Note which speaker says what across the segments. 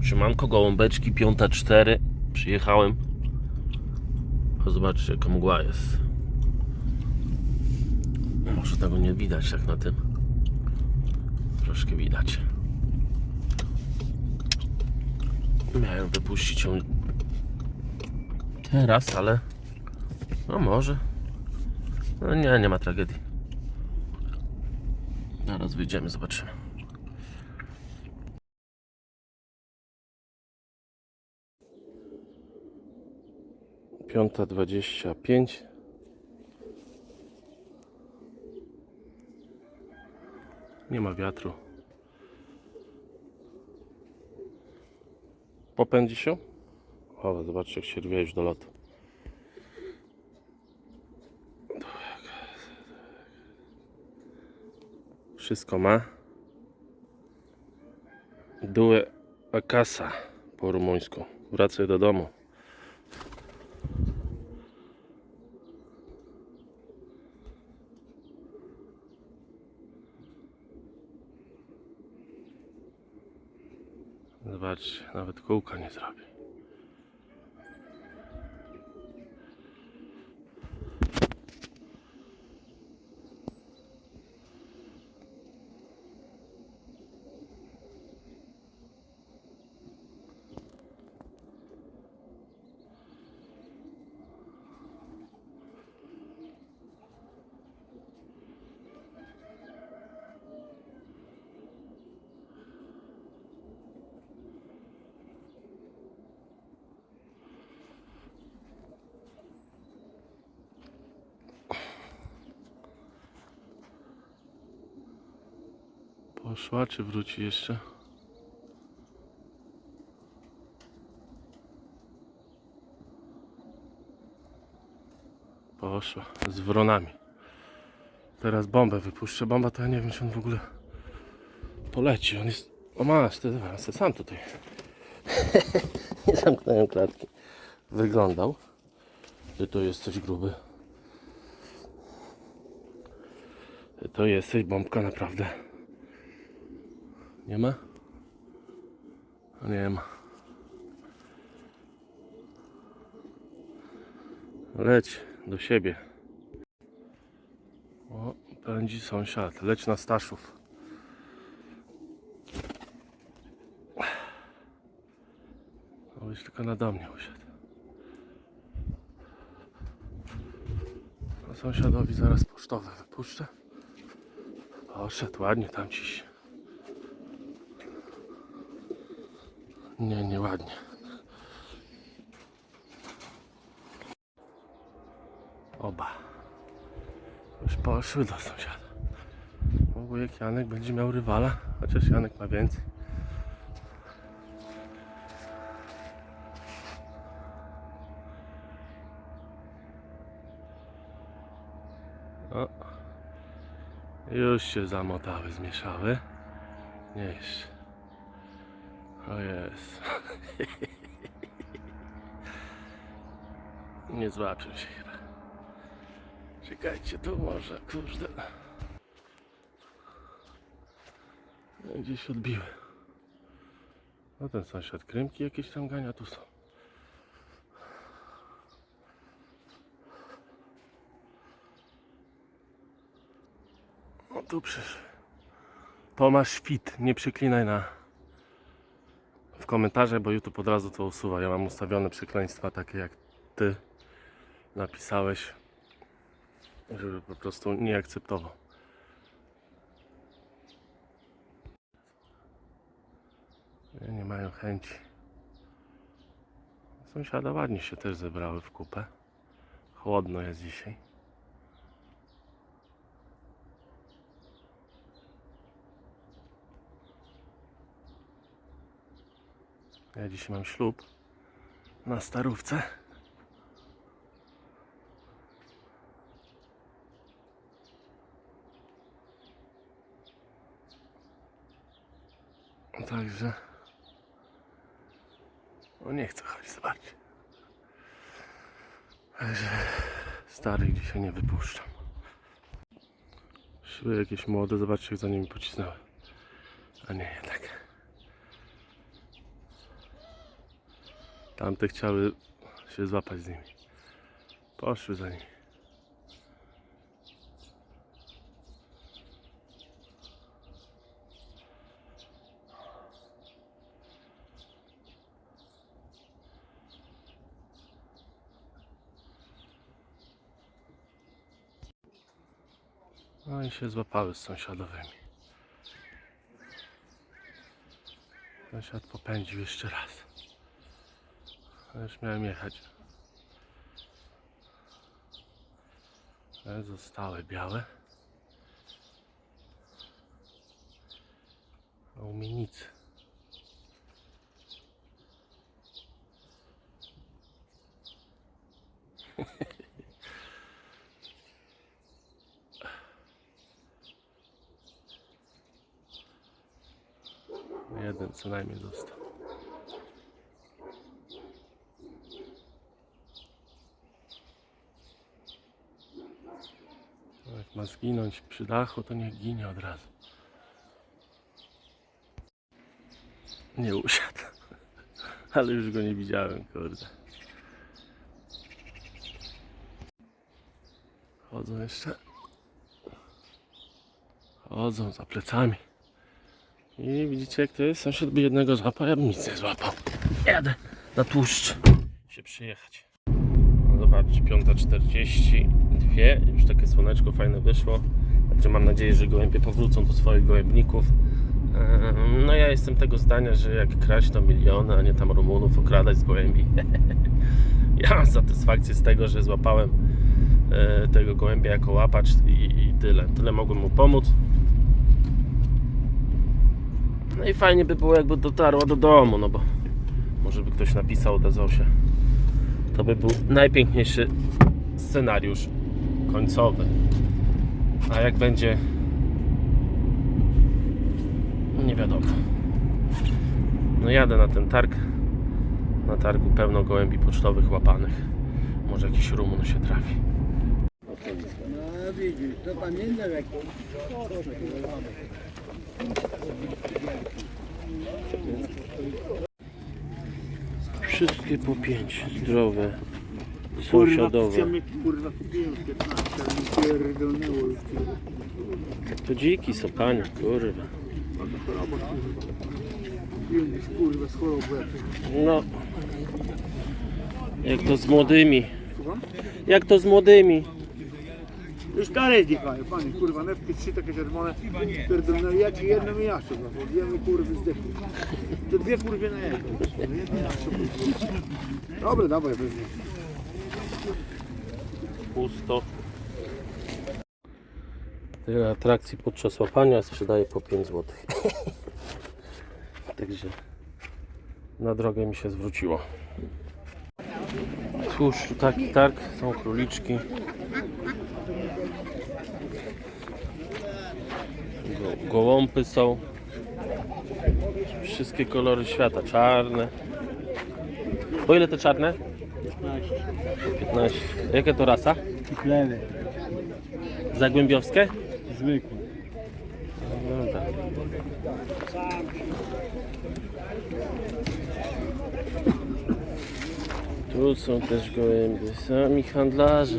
Speaker 1: Siemanko, gołąbeczki, piąta cztery. Przyjechałem. O, Zobaczcie, jaka mgła jest. Może tego nie widać tak na tym. Troszkę widać. Miałem wypuścić ją teraz, ale no może. No nie, nie ma tragedii. Zaraz wyjdziemy, zobaczymy. Piąta dwadzieścia pięć. Nie ma wiatru. Popędzi się? O, zobaczcie jak się rwie już do lotu. Wszystko ma. Due a casa po rumuńsku. Wracaj do domu. Zobaczcie, nawet kółka nie zrobi. Poszła, czy wróci jeszcze? Poszła, z wronami. Teraz bombę wypuszczę. Bomba to ja nie wiem, czy on w ogóle poleci. On jest... O masz, ty, se sam tutaj. nie zamknąłem klatki. Wyglądał. Ty to jesteś gruby. Ty to jesteś bombka naprawdę. Nie ma? No Nie ma. Leć do siebie. O, pędzi sąsiad. Leć na Staszów. O, już tylko nade mnie usiadł. A sąsiadowi zaraz pocztowe wypuszczę. Poszedł ładnie tam dziś. Nie, nieładnie. Oba. Już poszły do sąsiada. Wujek Janek będzie miał rywala, chociaż Janek ma więcej. O. Już się zamotały, zmieszały. Nie jeszcze. O jest. Nie złapią się chyba. Czekajcie, tu może, kurde. No, Gdzieś odbiły. No ten sąsiad krymki jakieś tam gania, tu są. O tu przyszły. Tomasz Świt, nie przyklinaj na w komentarzach, bo YouTube od razu to usuwa. Ja mam ustawione przekleństwa takie jak ty napisałeś, żeby po prostu nie akceptował. Nie mają chęci. Sąsiada ładnie się też zebrały w kupę. Chłodno jest dzisiaj. Ja dzisiaj mam ślub na starówce. Także no nie chcę chodzić, zobaczcie. Także starych dzisiaj nie wypuszczam. Szły jakieś młode, zobaczcie jak za nimi pocisnęły. A nie, jednak. Tamte chciały się złapać z nimi. Poszły za nimi. No i się złapały z sąsiadowymi. Sąsiad popędził jeszcze raz. Ja już miałem jechać. Ale zostały białe. A u mnie nic. Jeden co najmniej został. Ma zginąć przy dachu, to niech ginie od razu. Nie usiadł. Ale już go nie widziałem, kurde. Chodzą jeszcze. Chodzą za plecami. I widzicie jak to jest? Sąsiad by jednego złapał, ja bym nic nie złapał. Jadę na tłuszcz się przyjechać. No zobaczcie, 5.42, już takie słoneczko fajne wyszło. Także mam nadzieję, że gołębie powrócą do swoich gołębników. Ehm, No ja jestem tego zdania, że jak kraść to miliony, a nie tam Rumunów okradać z gołębi. ja mam satysfakcję z tego, że złapałem e, tego gołębia jako łapacz i, i tyle. Tyle mogłem mu pomóc. No i fajnie by było, jakby dotarła do domu, no bo może by ktoś napisał, odezwał się. To by był najpiękniejszy scenariusz końcowy. A jak będzie, nie wiadomo. No jadę na ten targ. Na targu pełno gołębi pocztowych łapanych. Może jakiś rumun się trafi. Wszystkie po pięć, zdrowe, sąsiadowe.
Speaker 2: chcemy, kurwa kupiłem 15, ale mi pierdolnęło już.
Speaker 1: To dziki są, panie, kurwa.
Speaker 2: Choroba kurwa. Kupiłem gdzieś kurwa z chorobą jakąś.
Speaker 1: No. Jak to z młodymi.
Speaker 2: Słucham?
Speaker 1: Jak to z młodymi.
Speaker 2: Już stare znikają, panie, kurwa, newki trzy takie czerwone, pierdolnęły, ja ci jedno mi jasze, bo dwie mi kurwy zdechły. To dwie kurwy na jedno. No. Dobra, dawaj, pewnie.
Speaker 1: Pusto. Tyle atrakcji podczas łapania sprzedaje po 5 zł. Także na drogę mi się zwróciło. Cóż, tu taki targ, są króliczki. Go, gołąpy są. Wszystkie kolory świata, czarne. Po ile te czarne? 15. Jakie to rasa?
Speaker 2: Plewy,
Speaker 1: Zagłębiowskie?
Speaker 2: zwykłe.
Speaker 1: Dobra. Tu są też gołębie, sami handlarze.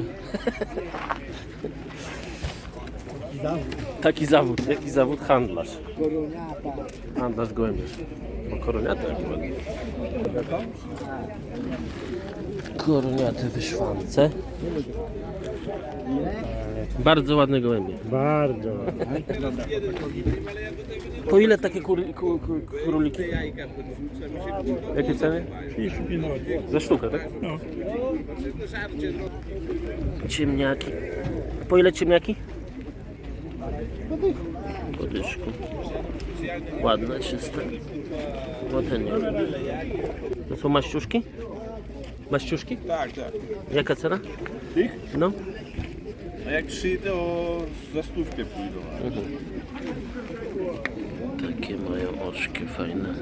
Speaker 1: Taki zawód, jaki zawód handlarz.
Speaker 2: Koroniata.
Speaker 1: Handlarz gołębiarz. O koroniaty jak ładnie. Koroniaty wyszwance. Bardzo ładne gołębie.
Speaker 2: Bardzo.
Speaker 1: Po ile takie kur, kur, kur, króliki? Jakie ceny? Za sztukę, tak? No. Ciemniaki. Po ile ciemniaki? Po dyszku. Ładne, czyste. Ładnie. To są maściuszki? Maściuszki?
Speaker 3: Tak, tak.
Speaker 1: Jaka cena?
Speaker 3: Tych?
Speaker 1: No.
Speaker 3: A jak trzy, to za stówkę pójdą.
Speaker 1: Takie mają oczki fajne.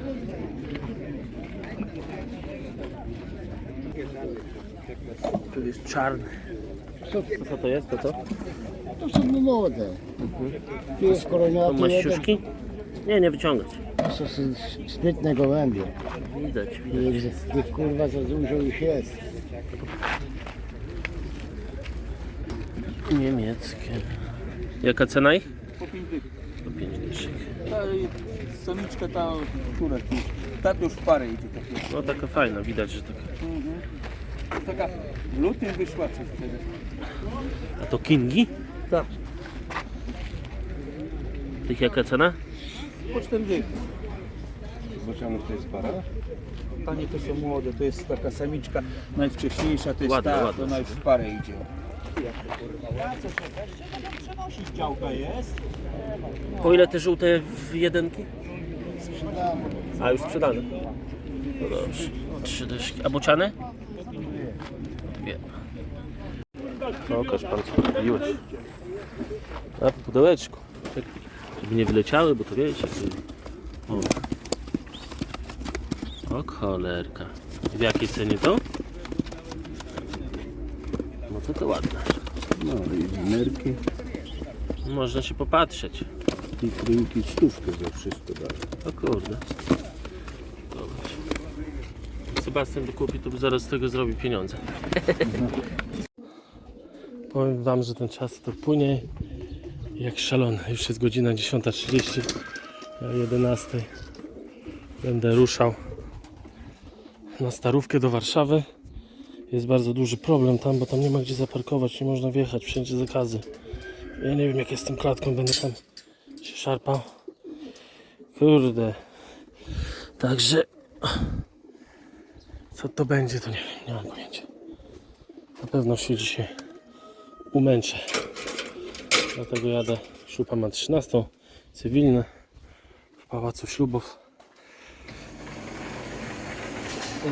Speaker 1: Tu jest czarny. Co, co to jest? To co?
Speaker 2: To są młode. Tu jest
Speaker 1: To
Speaker 2: koroniaty
Speaker 1: maściuszki? Nie, nie wyciągać.
Speaker 4: To są sprytne gołębie.
Speaker 1: Widać.
Speaker 4: Tych kurwa za dużo ich jest.
Speaker 1: Niemieckie. Jaka cena ich?
Speaker 3: Po pięć dych.
Speaker 1: Po 5 dyszek.
Speaker 3: Ta samiczka ta, która tu, ta już w parę idzie. Taka,
Speaker 1: No taka fajna, widać, że taka.
Speaker 3: taka w lutym wyszła czy wtedy.
Speaker 1: A to kingi?
Speaker 3: Tak.
Speaker 1: Tych jaka cena?
Speaker 3: Po cztery dychy. Zobaczymy, to jest para. Panie to są młode, to jest taka samiczka najwcześniejsza, to jest
Speaker 1: Ładna,
Speaker 3: ta,
Speaker 1: ładna.
Speaker 3: ona już w parę idzie.
Speaker 1: Po ile te żółte w jedynki? A już sprzedane. No dobrze. Trzy dyszki. A bociany? Dwie. Pokaż pan co kupiłeś. A w pudełeczku. Czekaj, Żeby nie wyleciały, bo to wiecie. O. O cholerka. W jakiej cenie to? No to to ładne.
Speaker 2: No i nerki
Speaker 1: Można się popatrzeć.
Speaker 2: i krymki stówkę za wszystko dają.
Speaker 1: O kurde. Zobacz. Sebastian to kupi, to by zaraz z tego zrobi pieniądze. Powiem wam, że ten czas to płynie jak szalony. Już jest godzina 10.30. Ja o 11.00 będę ruszał na starówkę do Warszawy. Jest bardzo duży problem tam, bo tam nie ma gdzie zaparkować, nie można wjechać, wszędzie zakazy. Ja nie wiem jak jest z tą klatką, będę tam się szarpał. Kurde. Także co to będzie, to nie wiem, nie mam pojęcia. Na pewno się dzisiaj umęczę. Dlatego jadę, śluba ma 13, cywilne w Pałacu Ślubów. Yy,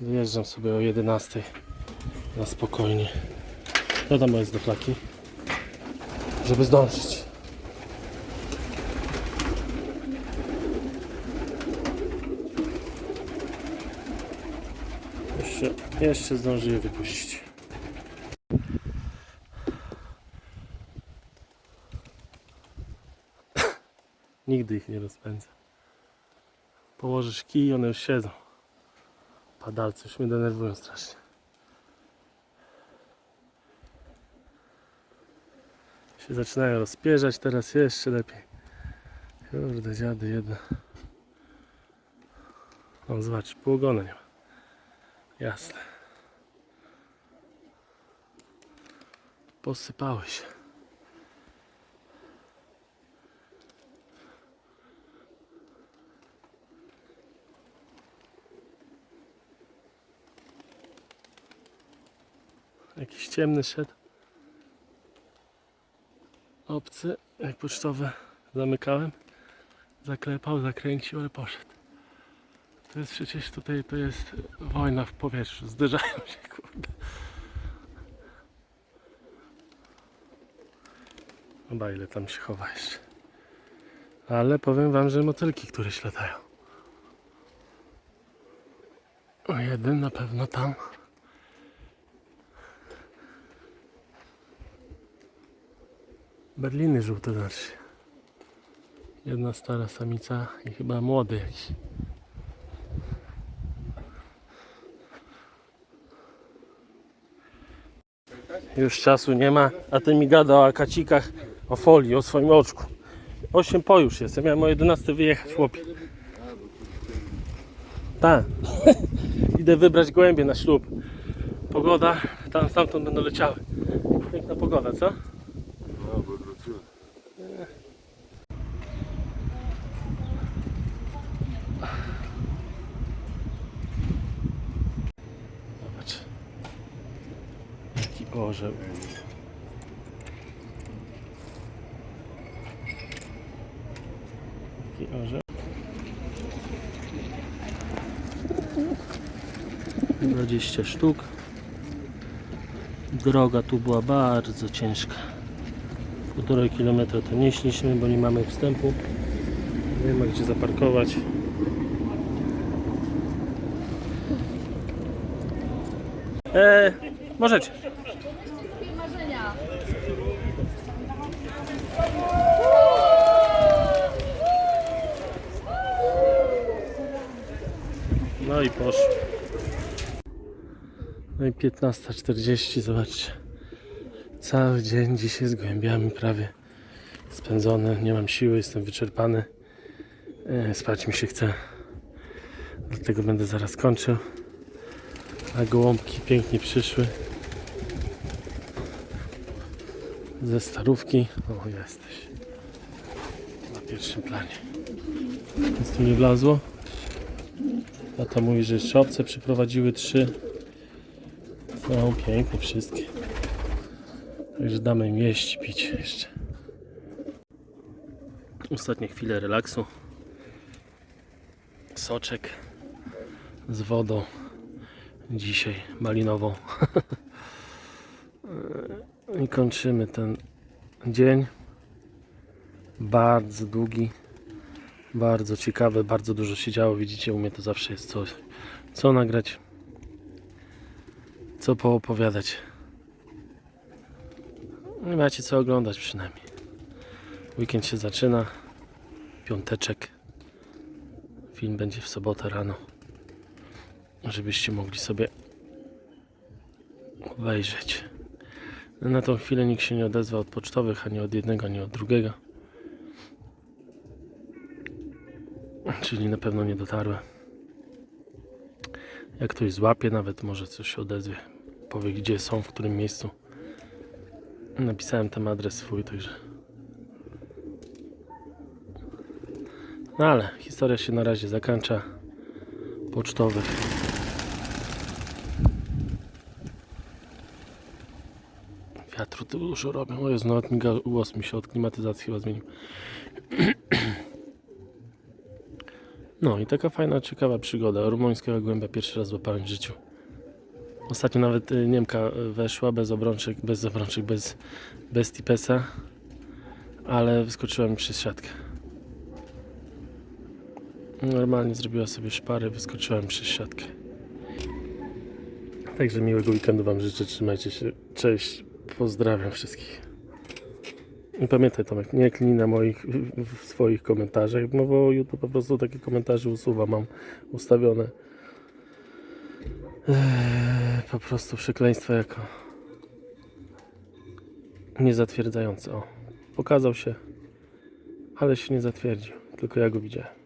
Speaker 1: Wyjeżdżam sobie o 11 na spokojnie. Wiadomo jest do plaki, żeby zdążyć. Jeszcze, jeszcze zdąży je wypuścić. Nigdy ich nie rozpędzę. Położysz kij i one już siedzą. Padalce już mnie denerwują strasznie. Się zaczynają rozpierzać, teraz jeszcze lepiej. Kurde, dziady jedne. O, zobacz, pół nie ma. Jasne. Posypały się. Jakiś ciemny szedł. Obcy, jak pocztowe zamykałem. Zaklepał, zakręcił, ale poszedł. To jest przecież tutaj to jest wojna w powietrzu. Zderzają się kurde. Chyba ile tam się chowa jeszcze. Ale powiem wam, że motylki któreś latają. O jeden na pewno tam. Berliny żółte znaczy. Jedna stara samica i chyba młody jakiś. Już czasu nie ma, a ty mi gada o akacikach, o folii, o swoim oczku. 8 po już jest, ja miałem o 11 wyjechać, chłopie. Tak. Idę wybrać gołębie na ślub. Pogoda, tam stamtąd będą leciały. Piękna pogoda, co? Zobacz. Jaki orzeł. Jaki orzeł. Dwadzieścia sztuk. Droga tu była bardzo ciężka. Półtorej kilometra to nie szliśmy, bo nie mamy wstępu. Nie ma gdzie zaparkować. E, możecie. No i poszło. No i 15.40, zobaczcie. Cały dzień dzisiaj z gołębiami prawie spędzony. Nie mam siły, jestem wyczerpany. E, Spać mi się chce. Dlatego będę zaraz kończył. A gołąbki pięknie przyszły. Ze starówki. O, jesteś. Na pierwszym planie. Nic tu nie wlazło. Tata mówi, że jeszcze obce przyprowadziły trzy. No, piękne wszystkie. Także damy im jeść, pić jeszcze. Ostatnie chwile relaksu. Soczek z wodą. Dzisiaj malinową. I kończymy ten dzień. Bardzo długi. Bardzo ciekawe, bardzo dużo się działo. Widzicie, u mnie to zawsze jest coś, co nagrać, co poopowiadać. Nie macie co oglądać przynajmniej. Weekend się zaczyna. Piąteczek. Film będzie w sobotę rano. Żebyście mogli sobie wejrzeć. Na tą chwilę nikt się nie odezwał od pocztowych, ani od jednego, ani od drugiego. Czyli na pewno nie dotarły. Jak ktoś złapie, nawet może coś się odezwie. Powie gdzie są, w którym miejscu. Napisałem tam adres swój, także. No ale historia się na razie zakończa. Pocztowych. Wiatru dużo robią. O Jezu, nawet mi głos mi się od klimatyzacji chyba zmienił. No i taka fajna, ciekawa przygoda. Rumuńskiego głębia pierwszy raz złapałem w życiu. Ostatnio nawet y, Niemka y, weszła bez obrączek, bez obrączek, bez, bez tipesa, ale wyskoczyła mi przez siatkę. Normalnie zrobiła sobie szpary, wyskoczyła mi przez siatkę. Także miłego weekendu Wam życzę, trzymajcie się, cześć, pozdrawiam wszystkich. Pamiętaj Tomek, nie klnij na moich, w swoich komentarzach, no bo YouTube po prostu takie komentarze usuwa, mam ustawione. Eee, po prostu przekleństwo jako niezatwierdzające. O, pokazał się, ale się nie zatwierdził, tylko ja go widziałem.